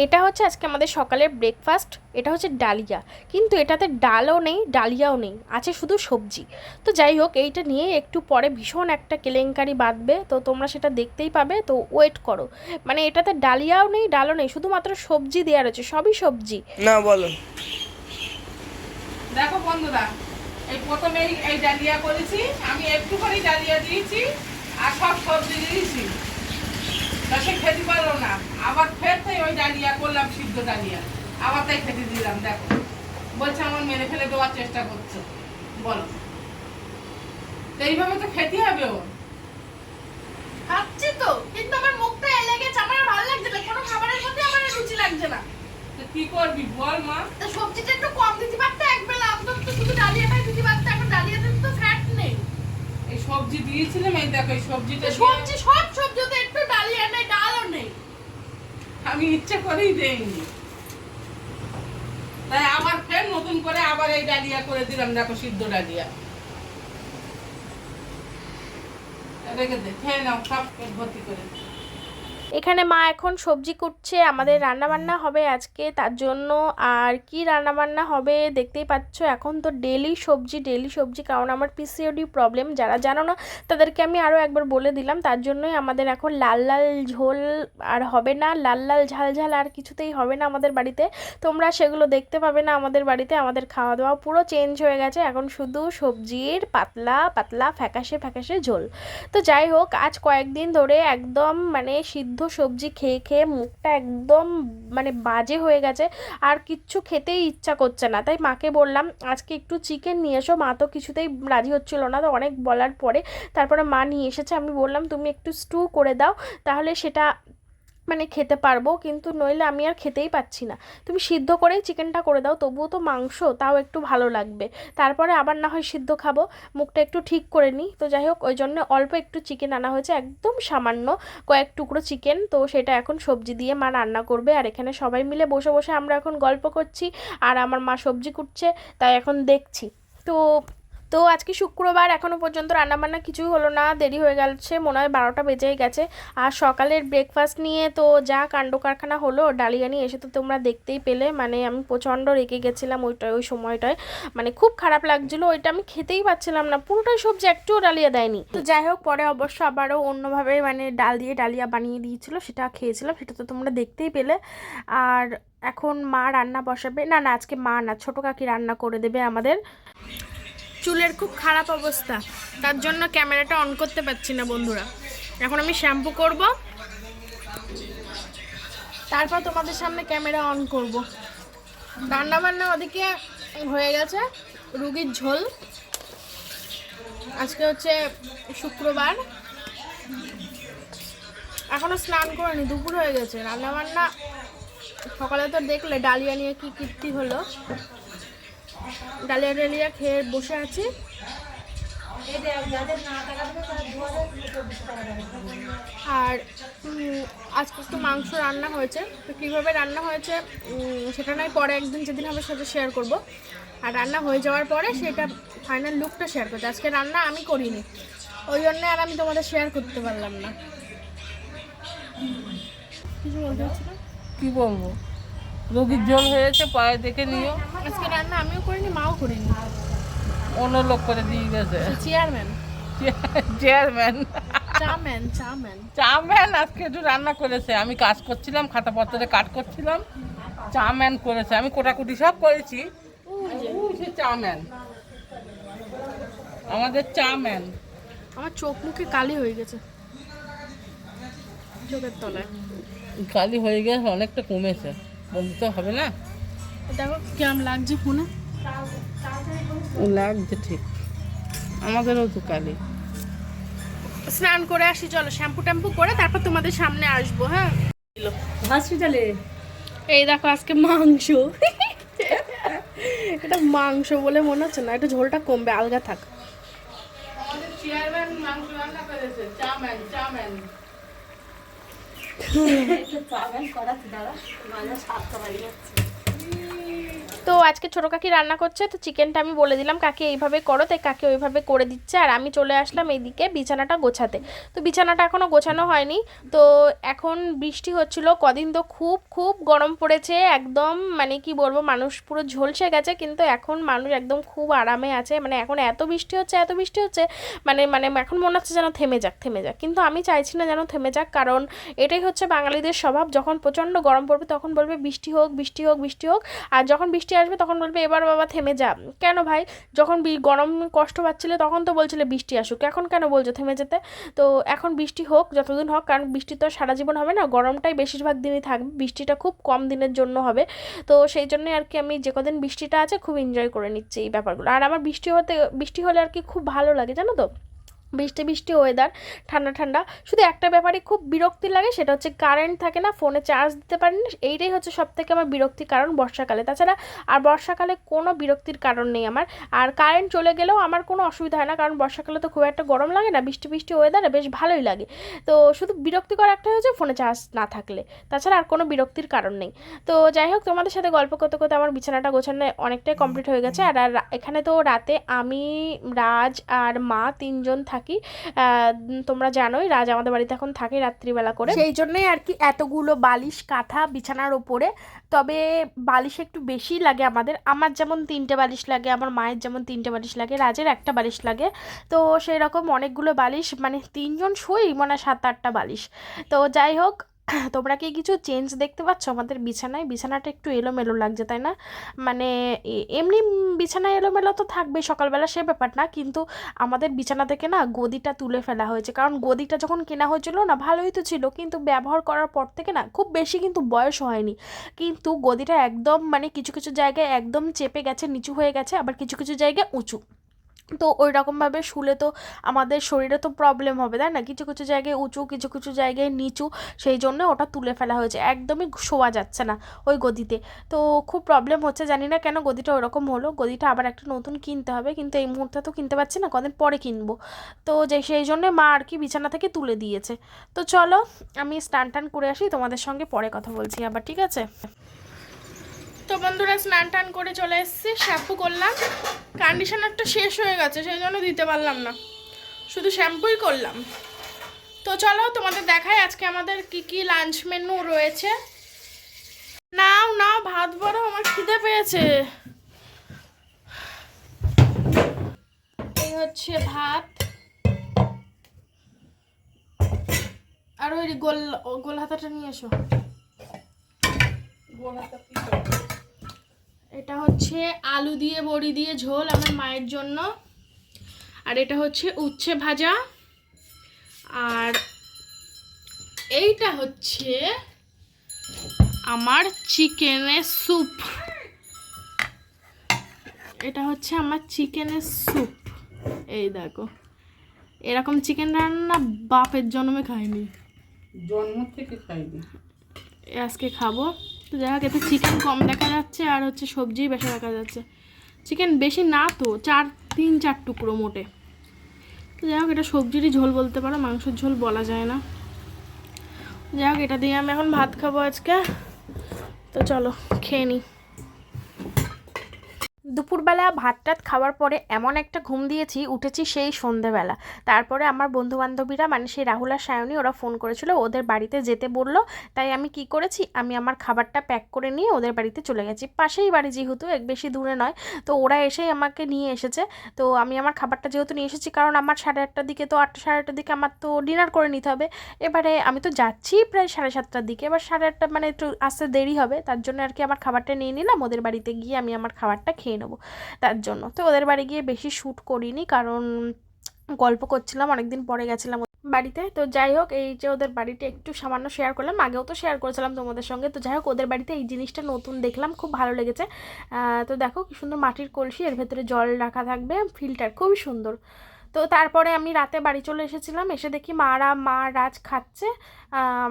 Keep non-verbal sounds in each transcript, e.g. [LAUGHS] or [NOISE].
এটা হচ্ছে আজকে আমাদের সকালের ব্রেকফাস্ট এটা হচ্ছে ডালিয়া। কিন্তু এটাতে ডালও নেই ডালিয়াও নেই আছে শুধু সবজি। তো যাই হোক এইটা নিয়ে একটু পরে ভীষণ একটা কেলেঙ্কারি বাঁধবে তো তোমরা সেটা দেখতেই পাবে তো ওয়েট করো। মানে এটাতে ডালিয়াও নেই ডালও নেই শুধুমাত্র সবজি দেওয়া রয়েছে সবই সবজি। না বলো। দেখো বন্ধুরা এই প্রথমে এই- এই ডালিয়া করেছি আমি একটুখানি ডালিয়া দিয়েছি আর সব সবজি দিয়েছি। তা সে খেতে পারল না। আবার ফের তাই ওই ডালিয়া করলাম সিদ্ধ ডালিয়া। আবার তাই খেতে দিলাম দেখো। বলছে আমার মেরে ফেলে দেওয়ার চেষ্টা করছ। বলো। তো এইভাবে তো খেতে হবে ও। খাচ্ছি তো কিন্তু আমার মুখটা এলে গেছে আমার ভালো লাগছে না। কোনো খাবারের মধ্যে আমার রুচি লাগছে না? তো কি করবি বল মা? তো সবজিটা একটু কম দিতে পারতে এক বেলা অন্তত তো শুধু ডালিয়াটাই দিতে পারতে এখন ডালিয়াতে তো ফ্যাট নেই। এই সবজি দিয়েছিলাম এই দেখো এই সবজিটা সবজি সব সবজিতে একটু ডালিয়া নেই ডালও নেই আমি ইচ্ছে করেই দেইনি। তাই আবার ফের নতুন করে আবার এই ডালিয়া করে দিলাম, দেখো সিদ্ধ ডালিয়া। রেখে দে, খেয়ে নাও, সব ভর্তি করে এখানে মা এখন সবজি কুটছে, আমাদের রান্না বান্না হবে আজকে, তার জন্য আর কি রান্না বান্না হবে দেখতেই পাচ্ছ, এখন তো ডেলি সবজি ডেলি সবজি, কারণ আমার পিসিওডি প্রবলেম যারা জানো না, তাদেরকে আমি আরও একবার বলে দিলাম, তার জন্যই আমাদের এখন লাল লাল ঝোল আর হবে না, লাল লাল ঝাল ঝাল আর কিছুতেই হবে না আমাদের বাড়িতে, তোমরা সেগুলো দেখতে পাবে না আমাদের বাড়িতে, আমাদের খাওয়া দাওয়া পুরো চেঞ্জ হয়ে গেছে, এখন শুধু সবজির পাতলা পাতলা, ফ্যাকাশে ফ্যাকাশে ঝোল। তো যাই হোক, আজ কয়েকদিন ধরে একদম মানে সিদ্ধ সবজি খেয়ে খেয়ে মুখটা একদম মানে বাজে হয়ে গেছে, আর কিচ্ছু খেতেই ইচ্ছা করছে না। তাই মাকে বললাম, আজকে একটু চিকেন নিয়ে এসো, মা তো কিছুতেই রাজি হচ্ছিল না। তো অনেক বলার পরে তারপরে মা নিয়ে এসেছে। আমি বললাম, তুমি একটু স্টু করে দাও, তাহলে সেটা মানে খেতে পারব, কিন্তু নইলে আমি আর খেতেই পাচ্ছি না। তুমি সিদ্ধ করেই চিকেনটা করে দাও, তবুও তো মাংস, তাও একটু ভালো লাগবে। তারপরে আবার না হয় সিদ্ধ খাব, মুখটা একটু ঠিক করে নিই। তো যাই হোক, ওই জন্য অল্প একটু চিকেন আনা হয়েছে, একদম সামান্য কয়েক টুকরো চিকেন তো সেটা এখন সবজি দিয়ে মা রান্না করবে। আর এখানে সবাই মিলে বসে বসে আমরা এখন গল্প করছি, আর আমার মা সবজি কুটছে, তাই এখন দেখছি। তো তো আজকে শুক্রবার এখনও পর্যন্ত রান্নাবান্না কিছুই হলো না, দেরি হয়ে গেছে, মনে হয় বারোটা বেজেই গেছে। আর সকালের ব্রেকফাস্ট নিয়ে তো যা কাণ্ড কারখানা হলো ডালিয়া নিয়ে এসে তো তোমরা দেখতেই পেলে মানে আমি প্রচণ্ড রেগে গেছিলাম ওইটা, ওই সময়টায়। মানে খুব খারাপ লাগছিল, ওইটা আমি খেতেই পাচ্ছিলাম না, পুরোটাই সবজি একটুও ডালিয়া দেয়নি। তো যাই হোক, পরে অবশ্য আবারও অন্যভাবে মানে ডাল দিয়ে ডালিয়া বানিয়ে দিয়েছিল, সেটা খেয়েছিলাম, সেটা তো তোমরা দেখতেই পেলে। আর এখন মা রান্না বসাবে, না না, আজকে মা না, ছোটো কাকি রান্না করে দেবে আমাদের। চুলের খুব খারাপ অবস্থা। তার জন্য ক্যামেরাটা অন করতে পারছি না বন্ধুরা। এখন আমি শ্যাম্পু করব। তারপর তোমাদের সামনে ক্যামেরা অন করব। রান্না বান্না ওদিকে হয়ে গেছে। রুগীর ঝোল। আজকে হচ্ছে শুক্রবার। এখনও স্নান করিনি, দুপুর হয়ে গেছে। রান্না বান্না সকালে তো দেখলে, ডালিয়া নিয়ে কি কীর্তি হলো। ডালিয়া ডালিয়া খেয়ে বসে আছি। আর আজকে একটু মাংস রান্না হয়েছে। তো কীভাবে রান্না হয়েছে সেটা নয়, পরে একদিন যেদিন হবে সাথে শেয়ার করব। আর রান্না হয়ে যাওয়ার পরে সেটা ফাইনাল লুকটা শেয়ার করতে। আজকে রান্না আমি করিনি। ওই জন্যে আর আমি তোমাদের শেয়ার করতে পারলাম না। কিছু বলতে কি বলব? রোগীর জল হয়েছে পায়ে দেখে নিও। আজকে রান্না আমিও করিনি মাও করিনি। অন্য লোক করে দিয়ে গেছে। চেয়ারম্যান। চেয়ারম্যান। চাম্যান চাম্যান। চাউম্যান আজকে একটু রান্না করেছে। আমি কাজ করছিলাম খাতা পত্রে কাট করছিলাম। চাউম্যান করেছে। আমি কোটাকুটি সব করেছি। সে চাউম্যান আমাদের চাউম্যান আমার চোখ মুখে কালি হয়ে গেছে। চোখের তলায়। কালি হয়ে গেছে অনেকটা কমেছে। বলতে হবে না? দেখো কেমন লাগছে ফোনে? লাগছে ঠিক। আমাদেরও তো কালি। স্নান করে আসি চলো শ্যাম্পু ট্যাম্পু করে তারপর তোমাদের সামনে আসব হ্যাঁ? হসপিটালে? এই দেখো আজকে মাংস। এটা মাংস বলে মনে হচ্ছে না এটা ঝোলটা কমবে আলগা থাক। আমাদের চেয়ারম্যান মাংস রান্না করেছে চাউম্যান [LAUGHS] চাউম্যান চাবেন করাতে দাঁড়া মাঝে সাতটা যাচ্ছে তো আজকে ছোটো কাকি রান্না করছে, তো চিকেনটা আমি বলে দিলাম, কাকি এইভাবে করো। তাই কাকি ওইভাবে করে দিচ্ছে, আর আমি চলে আসলাম এইদিকে বিছানাটা গোছাতে। তো বিছানাটা এখনও গোছানো হয়নি। তো এখন বৃষ্টি হচ্ছিল, কদিন তো খুব খুব গরম পড়েছে, একদম মানে কি বলব, মানুষ পুরো ঝলসে গেছে, কিন্তু এখন মানুষ একদম খুব আরামে আছে। মানে এখন এত বৃষ্টি হচ্ছে, এত বৃষ্টি হচ্ছে মানে মানে এখন মনে হচ্ছে যেন থেমে যাক থেমে যাক। কিন্তু আমি চাইছি না যেন থেমে যাক, কারণ এটাই হচ্ছে বাঙালিদের স্বভাব, যখন প্রচণ্ড গরম পড়বে তখন বলবে বৃষ্টি হোক বৃষ্টি হোক বৃষ্টি হোক, আর যখন বৃষ্টি আসবে তখন বলবে, এবার বাবা থেমে যা। কেন ভাই? যখন গরম কষ্ট পাচ্ছিলে তখন তো বলছিলে বৃষ্টি আসুক। এখন কেন বলছো থেমে যেতে? তো এখন বৃষ্টি হোক, যতদিন হোক, কারণ বৃষ্টি তো সারা জীবন হবে না। গরমটাই বেশিরভাগ দিনই থাকবে বৃষ্টিটা খুব কম দিনের জন্য হবে। তো সেই জন্যই আর কি আমি যে কদিন বৃষ্টিটা আছে, খুব এনজয় করে নিচ্ছি এই ব্যাপারগুলো। আর আমার বৃষ্টি হতে, বৃষ্টি হলে আর কি খুব ভালো লাগে, জানো তো? বৃষ্টি বৃষ্টি ওয়েদার ঠান্ডা ঠান্ডা। শুধু একটা ব্যাপারে খুব বিরক্তি লাগে, সেটা হচ্ছে কারেন্ট থাকে না ফোনে চার্জ দিতে পারি না এইটাই হচ্ছে সব থেকে আমার বিরক্তির কারণ বর্ষাকালে। তাছাড়া আর বর্ষাকালে কোনো বিরক্তির কারণ নেই আমার। আর কারেন্ট চলে গেলেও আমার কোনো অসুবিধা হয় না, কারণ বর্ষাকালে তো খুব একটা গরম লাগে না, বৃষ্টি বৃষ্টি ওয়েদারে বেশ ভালোই লাগে। তো শুধু বিরক্তিকর একটা হচ্ছে ফোনে চার্জ না থাকলে। তাছাড়া আর কোনো বিরক্তির কারণ নেই। তো যাই হোক, তোমাদের সাথে গল্প করতে করতে আমার বিছানাটা গোছানো অনেকটাই কমপ্লিট হয়ে গেছে। আর আর এখানে তো রাতে আমি, রাজ আর মা তিনজন থাকি। উম, তোমরা জানোই রাজ আমাদের বাড়িতে এখন থাকে রাত্রিবেলা করে। সেই জন্যই আর কি এতগুলো বালিশ কাঁথা বিছানার ওপরে। তবে বালিশ একটু বেশি লাগে আমাদের। আমার যেমন তিনটে বালিশ লাগে আমার মায়ের যেমন তিনটে বালিশ লাগে রাজের একটা বালিশ লাগে। তো সেই রকম অনেকগুলো বালিশ মানে তিনজন শুই মানে সাত আটটা বালিশ। তো যাই হোক তোমরা কি কিছু চেঞ্জ দেখতে পাচ্ছ? আমাদের বিছানায়? বিছানাটা একটু এলোমেলো লাগছে, তাই না? মানে এমনি বিছানায় এলোমেলো তো থাকবেই, সকালবেলা সে ব্যাপার না। কিন্তু আমাদের বিছানা থেকে না গদিটা তুলে ফেলা হয়েছে। কারণ গদিটা যখন কেনা হয়েছিল না, ভালোই তো ছিল। কিন্তু ব্যবহার করার পর থেকে না, খুব বেশি কিন্তু বয়স হয়নি। কিন্তু গদিটা একদম মানে কিছু কিছু জায়গায় একদম চেপে গেছে, নিচু হয়ে গেছে, আবার কিছু কিছু জায়গায় উঁচু। তো ওই রকমভাবে শুলে তো আমাদের শরীরে তো প্রবলেম হবে, তাই না? কিছু কিছু জায়গায় উঁচু, কিছু কিছু জায়গায় নিচু, সেই জন্য ওটা তুলে ফেলা হয়েছে। একদমই শোয়া যাচ্ছে না ওই গদিতে। তো খুব প্রবলেম হচ্ছে, জানি না কেন গদিটা ওরকম হলো। গদিটা আবার একটা নতুন কিনতে হবে, কিন্তু এই মুহূর্তে তো কিনতে পারছি না, কদিন পরে কিনবো। তো যে, সেই জন্য মা আর কি বিছানা থেকে তুলে দিয়েছে। তো চলো আমি স্নান টান করে আসি, তোমাদের সঙ্গে পরে কথা বলছি আবার, ঠিক আছে? তো বন্ধুরা স্নান টান করে চলে এসেছি শ্যাম্পু করলাম। কন্ডিশনারটা শেষ হয়ে গেছে, সেই জন্য দিতে পারলাম না। শুধু শ্যাম্পুই করলাম। তো চলো তোমাদের দেখাই আজকে আমাদের কি কি লাঞ্চ মেনু রয়েছে। নাও নাও, ভাত বড়, আমার খিদে পেয়েছে। এই হচ্ছে ভাত। আর ওই গোল গোল হাতাটা নিয়ে এসো। গোল করবে? এটা হচ্ছে আলু দিয়ে বড়ি দিয়ে ঝোল আমার মায়ের জন্য। আর এটা হচ্ছে উচ্ছে ভাজা। আর এইটা হচ্ছে আমার চিকেনের স্যুপ। এটা হচ্ছে আমার চিকেনের স্যুপ। এই দেখো এরকম চিকেন রান্না বাপের জন্মে খাইনি। জন্ম থেকে খাইনি। আজকে খাব। তো যাই হোক, এতে চিকেন কম দেখা যাচ্ছে আর হচ্ছে সবজি বেশি দেখা যাচ্ছে। চিকেন বেশি না তো, চার, তিন, চার টুকরো মোটে। তো যাই হোক, এটা সবজিরই ঝোল বলতে পারো, মাংসের ঝোল বলা যায় না। যাই হোক, এটা দিয়ে আমি এখন ভাত খাব আজকে। তো চলো, খেয়ে নিই দুপুরবেলা ভাত টাত খাওয়ার পরে এমন একটা ঘুম দিয়েছি, উঠেছি সেই সন্ধেবেলা। তারপরে আমার বন্ধু বান্ধবীরা মানে সেই রাহুল আর সায়নী, ওরা ফোন করেছিল, ওদের বাড়িতে যেতে বলল। তাই আমি কি করেছি, আমি আমার খাবারটা প্যাক করে নিয়ে ওদের বাড়িতে চলে গেছি। পাশেই বাড়ি যেহেতু, এক বেশি দূরে নয়, তো ওরা এসেই আমাকে নিয়ে এসেছে। তো আমি আমার খাবারটা যেহেতু নিয়ে এসেছি, কারণ আমার সাড়ে আটটার দিকে তো আটটা, সাড়ে আটটার দিকে আমার তো ডিনার করে নিতে হবে। এবারে আমি তো যাচ্ছি প্রায় সাড়ে সাতটার দিকে, এবার সাড়ে আটটা মানে একটু আসতে দেরি হবে, তার জন্য আর কি আমার খাবারটা নিয়ে নিলাম, ওদের বাড়িতে গিয়ে আমি আমার খাবারটা খেয়ে নেব তার জন্য। তো ওদের বাড়ি গিয়ে বেশি শ্যুট করিনি কারণ গল্প করছিলাম, অনেকদিন পরে গেছিলাম বাড়িতে। তো যাই হোক, এই যে ওদের বাড়িতে একটু সামান্য শেয়ার করলাম, আগেও তো শেয়ার করেছিলাম তোমাদের সঙ্গে। তো যাই হোক, ওদের বাড়িতে এই জিনিসটা নতুন দেখলাম, খুব ভালো লেগেছে। তো দেখো কি সুন্দর মাটির কলসি, এর ভেতরে জল রাখা থাকবে, ফিল্টার খুবই সুন্দর। তো তারপরে আমি রাতে বাড়ি চলে এসেছিলাম, এসে দেখি মারা, মা, রাজ খাচ্ছে।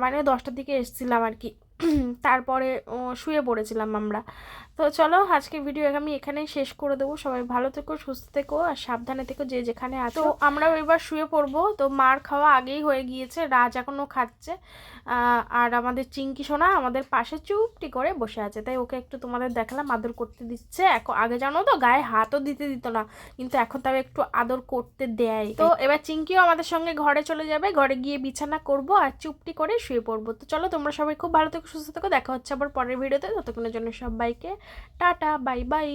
মানে দশটার দিকে এসেছিলাম আর কি। [CLEARS THROAT] তারপরে শুয়ে পড়েছিলাম আমরা। তো চলো আজকে ভিডিও আমি এখানেই শেষ করে দেবো। সবাই ভালো থেকো সুস্থ থেকো আর সাবধানে থেকো যে যেখানে আছো। তো আমরাও এবার শুয়ে পড়ব। তো মার খাওয়া আগেই হয়ে গিয়েছে রাজ এখনও খাচ্ছে। আর আমাদের চিঙ্কি সোনা আমাদের পাশে চুপটি করে বসে আছে। তাই ওকে একটু তোমাদের দেখালাম আদর করতে দিচ্ছে। এখন আগে জানো তো গায়ে হাতও দিতে দিত না কিন্তু এখন তাও একটু আদর করতে দেয়। তো এবার চিঙ্কিও আমাদের সঙ্গে ঘরে চলে যাবে। ঘরে গিয়ে বিছানা করব আর চুপটি করে শুয়ে পড়ব। তো চলো তোমরা সবাই খুব ভালো থেকো সুস্থ থেকো। দেখা হচ্ছে আবার পরের ভিডিওতে ততক্ষণের জন্য সবাইকে টাটা বাই বাই